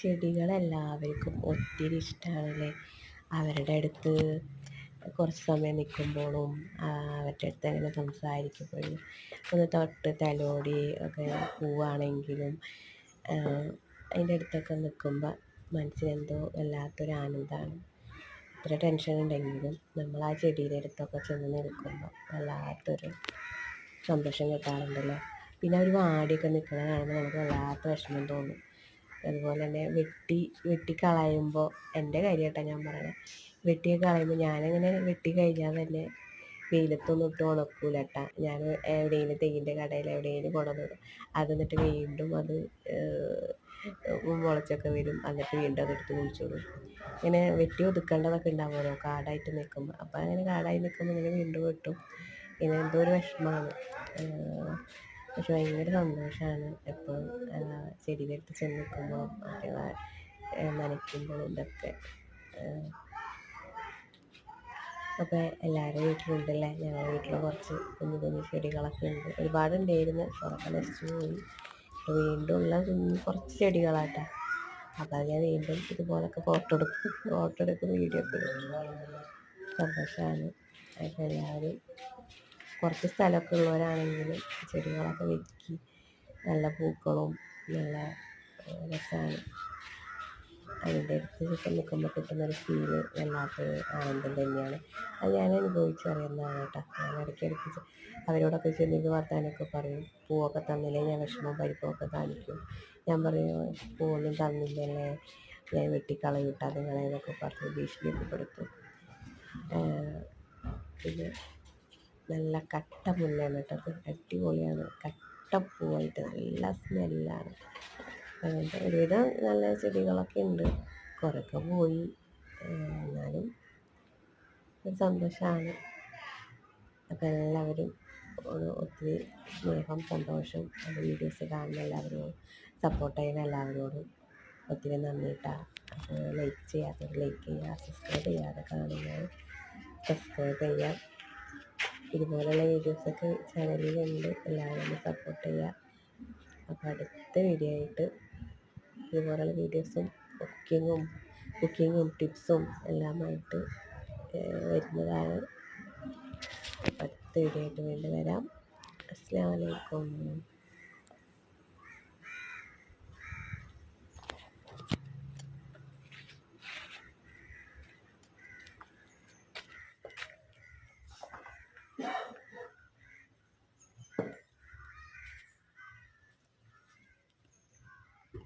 ചെടികളെല്ലാവർക്കും ഒത്തിരി ഇഷ്ടമാണല്ലേ അവരുടെ അടുത്ത് കുറച്ച് സമയം നിൽക്കുമ്പോഴും അവരുടെ അടുത്ത് അങ്ങനെ സംസാരിക്കുമ്പോഴും ഒന്ന് തൊട്ട് തലോടി ഒക്കെ പോവുകയാണെങ്കിലും അതിന്റെ അടുത്തൊക്കെ നിൽക്കുമ്പോൾ മനസ്സിനെന്തോ വല്ലാത്തൊരു ആനന്ദമാണ്. എത്ര ടെൻഷൻ ഉണ്ടെങ്കിലും നമ്മൾ ആ ചെടിയുടെ അടുത്തൊക്കെ ചെന്ന് നിൽക്കുമ്പോൾ വല്ലാത്തൊരു സന്തോഷം കിട്ടാറുണ്ടല്ലോ? പിന്നെ അവർ വാടിയൊക്കെ നിൽക്കുന്നത് കാണുമ്പോൾ നമുക്ക് വല്ലാത്ത വിഷമം തോന്നും. അതുപോലെ തന്നെ വെട്ടി വെട്ടി കളയുമ്പോൾ എന്റെ കാര്യമായിട്ടാണ് ഞാൻ പറയുന്നത് വെട്ടിയൊക്കെ കളയുമ്പോൾ ഞാനങ്ങനെ വെട്ടി കഴിഞ്ഞാൽ തന്നെ വെയിലത്തൊന്നും ഇട്ട് ഉണക്കൂല കേട്ടാ ഞാൻ എവിടെയെങ്കിലും തെങ്ങിന്റെ കടയിൽ എവിടെയെങ്കിലും കൊണ്ടുവന്നിടും അത് എന്നിട്ട് വീണ്ടും അത് മുളച്ചൊക്കെ വരും. എന്നിട്ട് വീണ്ടും അതെടുത്ത് കുഴിച്ചിടും ഇങ്ങനെ വെട്ടി ഒതുക്കേണ്ടതൊക്കെ ഉണ്ടാവുമല്ലോ കാടായിട്ട് നിൽക്കുമ്പോൾ അപ്പോൾ അങ്ങനെ കാടായി നിൽക്കുമ്പോൾ ഇങ്ങനെ വീണ്ടും വെട്ടും. ഇങ്ങനെ എന്തോ ഒരു വിഷമമാണ് പക്ഷെ ഭയങ്കര സന്തോഷമാണ് എപ്പോഴും ചെടിയുടെ അടുത്ത് ചെന്ന് നിൽക്കുമ്പോൾ അവരെ നനയ്ക്കുമ്പോഴും ഇതൊക്കെ. അപ്പോൾ എല്ലാവരുടെ വീട്ടിലുണ്ടല്ലേ ഞങ്ങളുടെ വീട്ടിൽ കുറച്ച് കുഞ്ഞു കുഞ്ഞു ചെടികളൊക്കെ ഉണ്ട്. ഒരുപാട് ഉണ്ടായിരുന്നു. കുറേ നശിച്ചു പോയി. വീണ്ടും ഉള്ള കുഞ്ഞ് കുറച്ച് ചെടികളാട്ടോ. അപ്പോൾ ഞാൻ വീണ്ടും ഇതുപോലൊക്കെ ഫോട്ടോ എടുക്കും. ഫോട്ടോ എടുക്കും വീഡിയോ എടുക്കും സന്തോഷമാണ്. അപ്പോൾ എല്ലാവരും കുറച്ച് സ്ഥലമൊക്കെ ഉള്ളവരാണെങ്കിലും ചെടികളൊക്കെ വെക്കി നല്ല പൂക്കളും നല്ല രസമാണ്. അതിന്റെ അടുത്ത് ചുറ്റും നിൽക്കുമ്പോൾ കിട്ടുന്നൊരു ഫീൽ വല്ലാത്തൊരു ആനന്ദം തന്നെയാണ്. അത് ഞാൻ അനുഭവിച്ചറിയുന്നതാണ് കേട്ടോ. ഞാൻ ഇടയ്ക്കിടയ്ക്ക് അവരോടൊക്കെ ചെന്നിട്ട് വർത്താനൊക്കെ പറയും. പൂവൊക്കെ തന്നില്ലേ? ഞാൻ വിഷമം പരിപ്പൊക്കെ കാണിക്കും. ഞാൻ പറയും പൂവൊന്നും തന്നില്ലല്ലേ? ഞാൻ വെട്ടിക്കളയൂട്ടാ നിങ്ങളെ എന്നൊക്കെ പറഞ്ഞ് ഭീഷണിപ്പെടുത്തും പിന്നെ നല്ല കട്ട പുല്ലാണ് കേട്ടോ. അടിപൊളിയാണ്. കട്ട പൂവായിട്ട് നല്ല സ്മെല്ലാണ്. അങ്ങനത്തെ ഒരുവിധം നല്ല ചെടികളൊക്കെ ഉണ്ട്. കുറേയൊക്കെ പോയി. എന്നാലും ഒരു സന്തോഷമാണ് അപ്പോൾ എല്ലാവരും ഒത്തിരി സ്നേഹം സന്തോഷം വീഡിയോസ് കാണുന്ന എല്ലാവരോടും സപ്പോർട്ട് ചെയ്യുന്ന എല്ലാവരോടും ഒത്തിരി നന്ദി കേട്ടോ അപ്പോൾ ലൈക്ക് ചെയ്യാത്തവർ ലൈക്ക് ചെയ്യുക സബ്സ്ക്രൈബ് ചെയ്യാതെ കാണുന്നവർ സബ്സ്ക്രൈബ് ചെയ്യാം. ഇതുപോലെയുള്ള വീഡിയോസൊക്കെ ചാനലിലുണ്ട്. എല്ലാവരും സപ്പോർട്ട് ചെയ്യുക. അപ്പോൾ അടുത്ത വീഡിയോ ആയിട്ട് ഇതുപോലുള്ള വീഡിയോസും കുക്കിങ്ങും കുക്കിങ്ങും ടിപ്സും എല്ലാമായിട്ട് വരുന്നതാണ്. അടുത്ത വീഡിയോ ആയിട്ട് വീണ്ടും വരാം. അസ്സാം വലൈക്കും